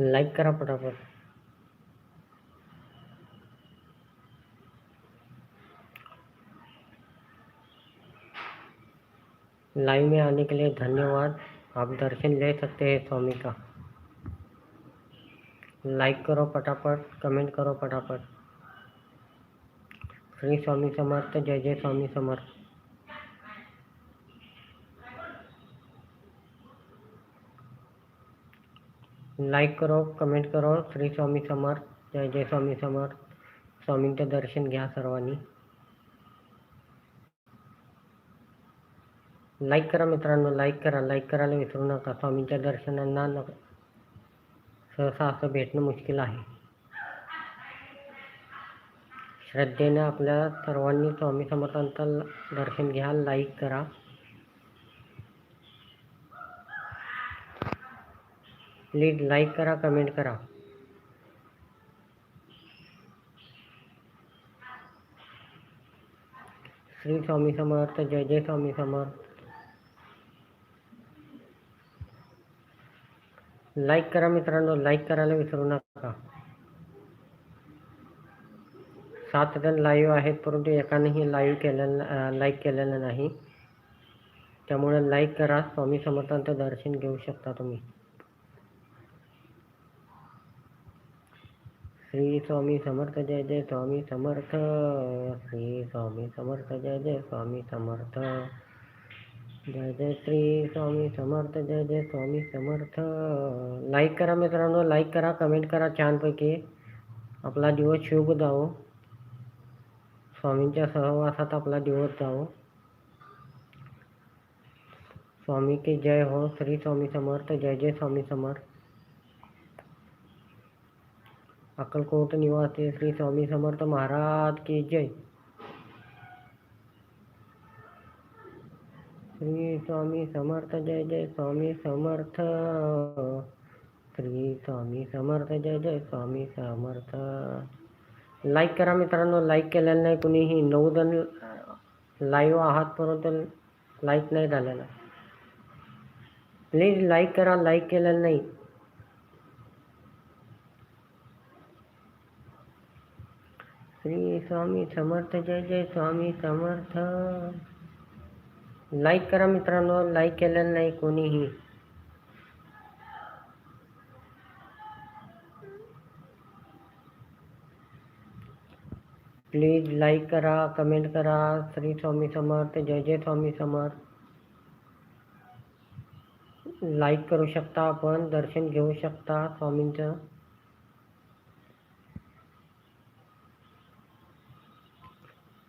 Like करा पटापट live में आने के लिए धन्यवाद. आप दर्शन ले सकते हैं स्वामी का. लाइक करो फटाफट कमेंट करो फटाफट. श्री स्वामी समर्थ, जय जय स्वामी समर्थ. लाईक करो कमेंट करो. श्री स्वामी समर्थ. जय जय स्वामी समर्थ. स्वामींचं दर्शन घ्या सर्वांनी. लाईक करा मित्रांनो लाईक करा. लाईक करायला विसरू नका. स्वामींच्या दर्शनांना न सहसा असं भेटणं मुश्किल आहे. श्रद्धेने आपल्या सर्वांनी स्वामी समर्थांचं दर्शन घ्या लाईक करा. प्लीज लाईक करा कमेंट करा. श्री स्वामी समर्थ जय जय स्वामी समर्थ. लाईक करा मित्रांनो लाईक करायला विसरू नका. सात जण लाईव्ह आहेत परंतु एकानेही लाईव्ह केलेलं लाईक केलेलं नाही. त्यामुळे लाईक करा स्वामी समर्थांचं दर्शन घेऊ शकता तुम्ही. श्री स्वामी समर्थ जय जय स्वामी समर्थ. श्री स्वामी समर्थ जय जय स्वामी समर्थ. जय जय श्री स्वामी समर्थ जय जय स्वामी समर्थ. लाईक करा मित्रांनो लाईक करा कमेंट करा छानपैकी. आपला दिवस शुभ जावो. स्वामींच्या सहवासात आपला दिवस जावो. स्वामी की जय हो श्री स्वामी समर्थ जय जय स्वामी समर्थ. अक्कलकोट निवासी श्री स्वामी समर्थ महाराज की जय। श्री स्वामी समर्थ जय जय स्वामी समर्थ। श्री स्वामी समर्थ जय जय स्वामी समर्थ। लाईक करा मित्रांनो लाईक केलेलं नाही, कुणीही नऊ जण लाईव्ह आहात परंतु लाईक नाही झालेलं. प्लीज़ लाईक करा लाईक केलेलं नाही. श्री स्वामी समर्थ, जय जय स्वामी समर्थ। लाईक करा मित्रांनो लाईक केलेलं नाही कोणीही. प्लीज़ लाईक करा कमेंट करा. श्री स्वामी समर्थ, जय जय स्वामी समर्थ. लाईक करू शकता आपण, दर्शन घेऊ शकता स्वामींचं.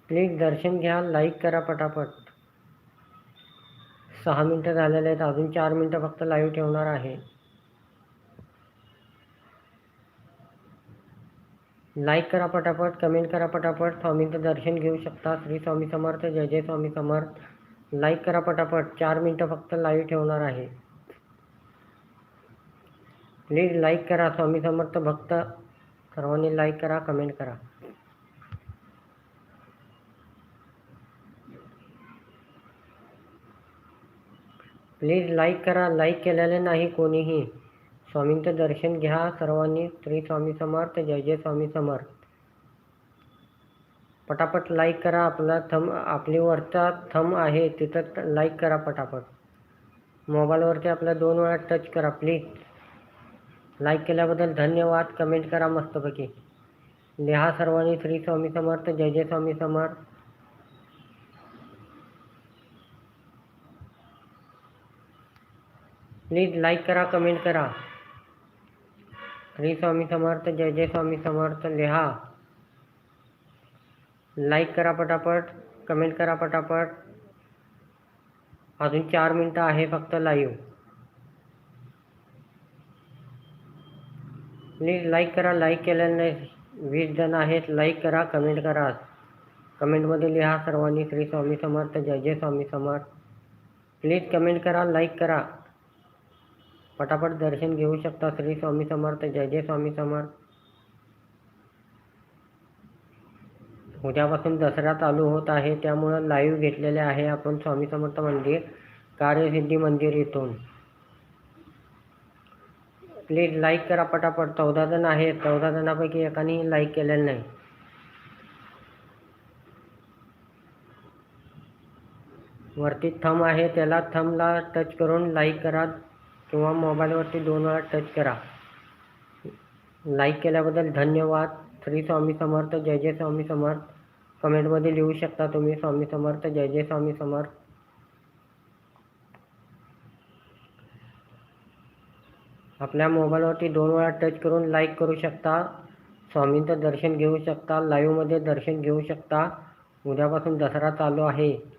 प्लीज़ दर्शन घ्या लाईक करा पटापट. सहा मिनटं आहेत, अजून चार मिनटं फक्त लाईव्ह ठेवणार आहे. लाईक करा पटापट कमेंट करा पटापट, स्वामींचं दर्शन घेऊ शकता. श्री स्वामी समर्थ, जय जय स्वामी समर्थ. लाईक करा पटापट, चार मिनटं फक्त लाईव्ह ठेवणार आहे. प्लीज़ लाईक करा, स्वामी समर्थ भक्त. सर्वांनी लाईक करा कमेंट करा. प्लीज लाईक करा. लाईक केलेले नाही कोणीही. स्वामींचं दर्शन घ्या सर्वांनी. श्री स्वामी समर्थ. जय जय स्वामी समर्थ. पटापट लाईक करा. आपला थम आपली वरचा थम आहे. तिथं लाईक करा पटापट. मोबाईलवरती आपला दोन वेळा टच करा प्लीज. लाईक केल्याबद्दल धन्यवाद. कमेंट करा मस्तपैकी. लिहा सर्वांनी. श्री स्वामी समर्थ. जय जय स्वामी समर्थ. प्लीज़ लाईक करा कमेंट करा. श्री स्वामी समर्थ, जय जय स्वामी समर्थ लिहा लाईक करा पटापट कमेंट करा पटापट. अजून चार मिनटं आहे फक्त लाईव्ह प्लीज़ लाईक करा केलेलं नाही वीस जण आहेत लाईक करा कमेंट करा. कमेंट कमेंटमध्ये लिहा सर्वांनी श्री स्वामी समर्थ, जय जय स्वामी समर्थ. प्लीज़ कमेंट करा लाईक करा. पटापट दर्शन घेऊ शकता. श्री स्वामी समर्थ. जय जय स्वामी समर्थ. उद्यापासून दसरा चालू होत आहे. त्यामुळं लाईव्ह घेतलेले आहे आपण स्वामी समर्थ मंदिर कार्यसिद्धी मंदिर इथून. प्लीज लाईक करा पटापट. चौदा जण आहेत. चौदा जणांपैकी एकाने लाईक केलेलं नाही. वरती थंब आहे. त्याला थंबला टच करून लाईक करा. किंवा मोबाईलवरती दोन वेळा टच करा. लाईक केल्याबद्दल धन्यवाद. श्री स्वामी समर्थ जय जय स्वामी समर्थ. कमेंटमध्ये लिहू शकता तुम्ही स्वामी समर्थ जय जय स्वामी समर्थ. आपल्या मोबाईलवरती दोन वेळा टच करून लाईक करू शकता. स्वामींचं दर्शन घेऊ शकता. लाईव्हमध्ये दर्शन घेऊ शकता. उद्यापासून दसरा चालू आहे.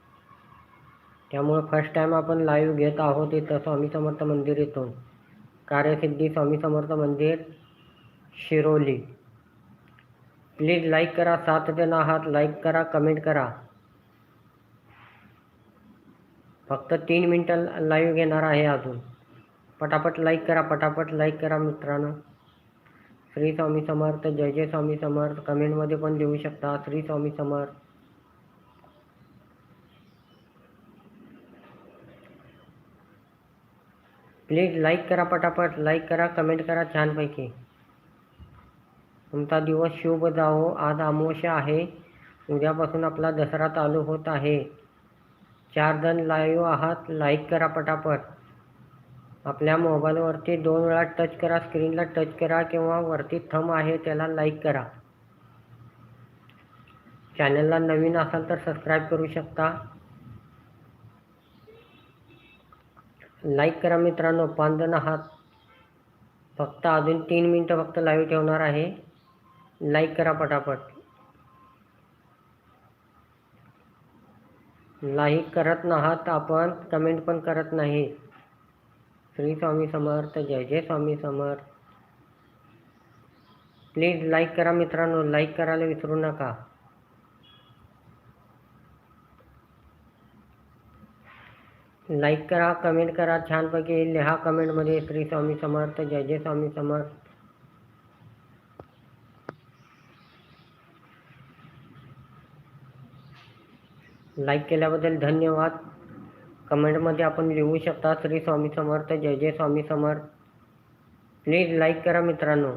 त्यामुळे फ़र्स्ट टाईम आपण लाईव्ह घेत आहोत इथं स्वामी समर्थ मंदिर इथून कार्यसिद्धी स्वामी समर्थ मंदिर, शिरोली. प्लीज़ लाईक करा, सात जण आहात लाईक करा कमेंट करा. फक्त तीन मिनटं लाईव्ह घेणार आहे अजून. पटापट लाईक करा, पटापट लाईक करा मित्रांनो. श्री स्वामी समर्थ, जय जय स्वामी समर्थ. कमेंटमध्ये पण लिहू शकता, श्री स्वामी समर्थ. प्लीज लाईक करा पटापट लाईक करा कमेंट करा छानपैकी. तुमचा दिवस शुभ जावो आज अमावस्या आहे. उद्यापासून आपला दसरा चालू होत आहे. चार जण लाईव्ह आहात. लाईक करा पटापट. आपल्या मोबाईलवरती दोन वेळा टच करा. स्क्रीनला टच करा किंवा वरती थंब आहे त्याला लाईक करा. चॅनलला नवीन असाल तर सबस्क्राईब करू शकता. लाईक करा मित्रांनो पांदन हात. फक्त अजून तीन मिनटं फक्त लाईव्ह ठेवणार आहे. लाईक करा पटापट. लाईक करत नाहात आपण कमेंट पण करत नाही. श्री स्वामी समर्थ जय जय स्वामी समर्थ. प्लीज लाईक करा मित्रांनो लाईक करायला विसरू नका. लाईक करा कमेंट करा छान छानपैकी लिहा कमेंटमध्ये श्री स्वामी समर्थ, जय जय स्वामी समर्थ. लाईक केल्याबद्दल धन्यवाद. कमेंटमध्ये आपण लिहू शकता, श्री स्वामी समर्थ, जय जय स्वामी समर्थ. प्लीज़ लाईक करा मित्रांनो.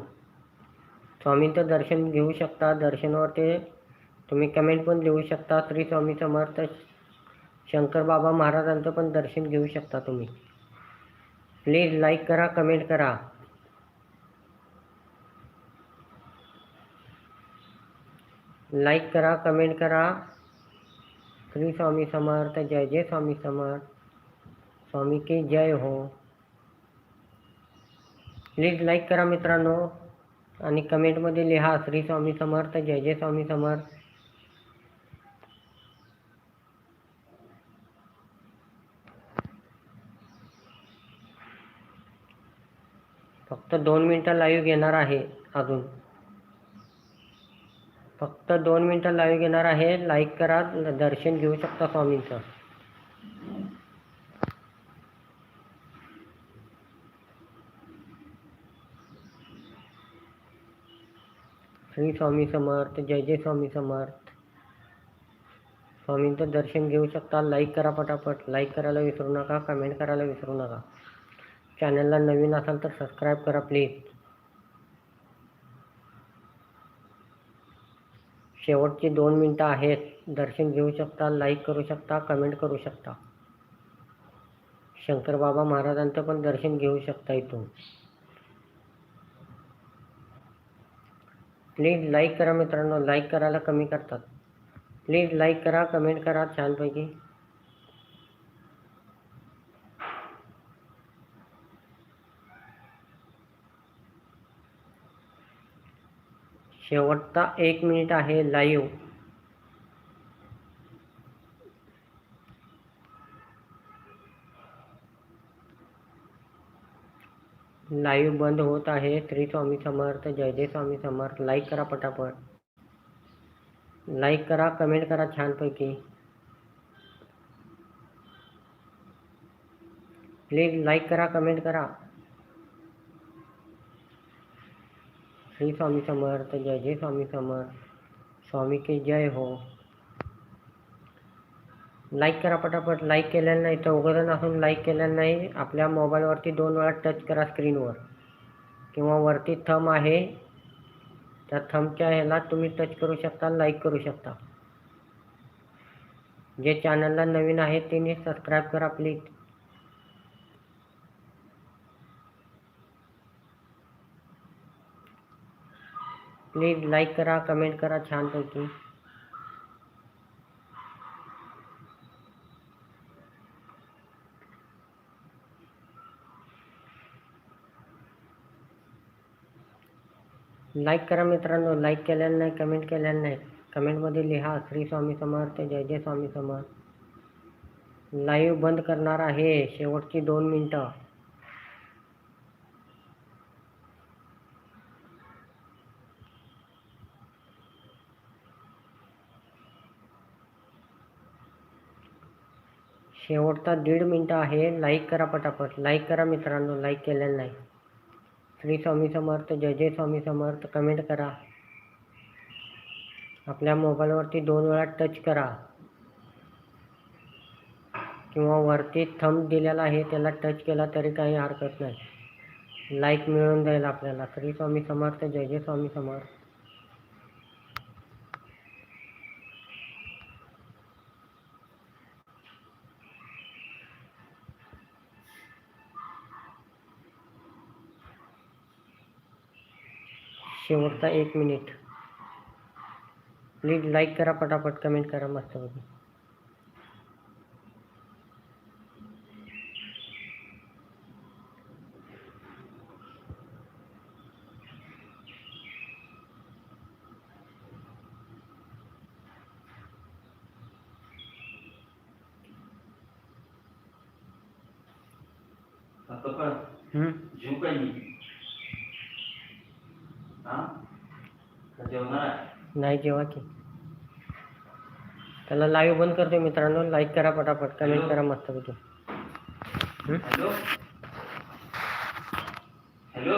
स्वामींचं दर्शन घेऊ शकता, दर्शनावरती तुम्ही कमेंट पण लिहू शकता, श्री स्वामी समर्थ. शंकर बाबा महाराजांचं पण दर्शन घेऊ शकता तुम्ही. प्लीज लाईक करा कमेंट करा. लाईक करा कमेंट करा. श्री स्वामी समर्थ जय जय स्वामी समर्थ. स्वामी की जय हो. प्लीज लाईक करा मित्रांनो. आणि कमेंटमध्ये लिहा श्री स्वामी समर्थ जय जय स्वामी समर्थ. फक्त दोन मिनटं लाईव्ह घेणार आहे अजून. फक्त दोन मिनटं लाईव्ह घेणार आहे. लाईक करा. दर्शन घेऊ शकता स्वामींचं. श्री स्वामी समर्थ जय जय स्वामी समर्थ. स्वामींचं दर्शन घेऊ शकता. लाईक करा पटापट. लाईक करायला विसरू नका. कमेंट करायला विसरू नका. चॅनलला नवीन असाल तर सबस्क्राईब करा प्लीज. शेवटची दोन मिनटं आहेत. दर्शन घेऊ शकता लाईक करू शकता कमेंट करू शकता. शंकरबाबा महाराजांचं पण दर्शन घेऊ शकता इथून. प्लीज लाईक करा मित्रांनो लाईक करायला कमी करतात. प्लीज लाईक करा कमेंट करा छानपैकी. शेवटचा एक मिनिट आहे लाईव्ह लाईव्ह बंद होत आहे. श्री स्वामी समर्थ, जय जय स्वामी समर्थ. लाईक करा पटापट. लाईक करा कमेंट करा छानपैकी. प्लीज़ लाईक करा कमेंट करा. श्री स्वामी समर्थ जय जय स्वामी समर्थ. स्वामी की जय हो. लाईक करा पटापट. लाईक केलेलं नाही तर उघडून असून लाईक केलेलं नाही. आपल्या मोबाईलवरती दोन वेळा टच करा स्क्रीनवर किंवा वरती थंब आहे त्या थमच्या ह्याला तुम्ही टच करू शकता लाईक करू शकता. जे चॅनलला नवीन आहे त्यांनी सबस्क्राईब करा प्लीज प्लीज लाईक करा कमेंट करा छानपैकी लाईक करा मित्रांनो लाईक केलेलं नाही कमेंट केलेलं नाही. कमेंटमध्ये लिहा श्री स्वामी समर्थ जय जय स्वामी समर्थ. लाईव्ह बंद करणार आहे शेवटची दोन मिनटं. शेवटचा दीड मिनटं आहे. लाईक करा पटापट. लाईक करा मित्रांनो. लाईक केलेलं नाही. श्री स्वामी समर्थ जय जय स्वामी समर्थ. कमेंट करा. आपल्या मोबाईलवरती दोन वेळा टच करा. किंवा वरती थंब दिलेला आहे त्याला टच केला तरी काही हरकत नाही. लाईक मिळून जाईल आपल्याला. श्री स्वामी समर्थ जय जय स्वामी समर्थ. शेवटचा एक मिनिट. प्लीज लाईक करा पटापट कमेंट करा मस्तपैकी आता पण हम्म? जीव काही नाही हा का जेवणार आहे नाही जेव्हा की. त्याला लाईव्ह बंद करतो मित्रांनो. लाईक करा पटापट. कमेंट करा मस्तपैकी? हॅलो हॅलो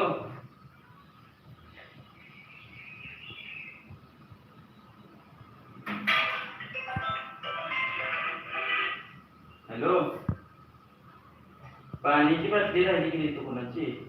हॅलो पाण्याची बाटली राहिली की नाही तू कोणाची?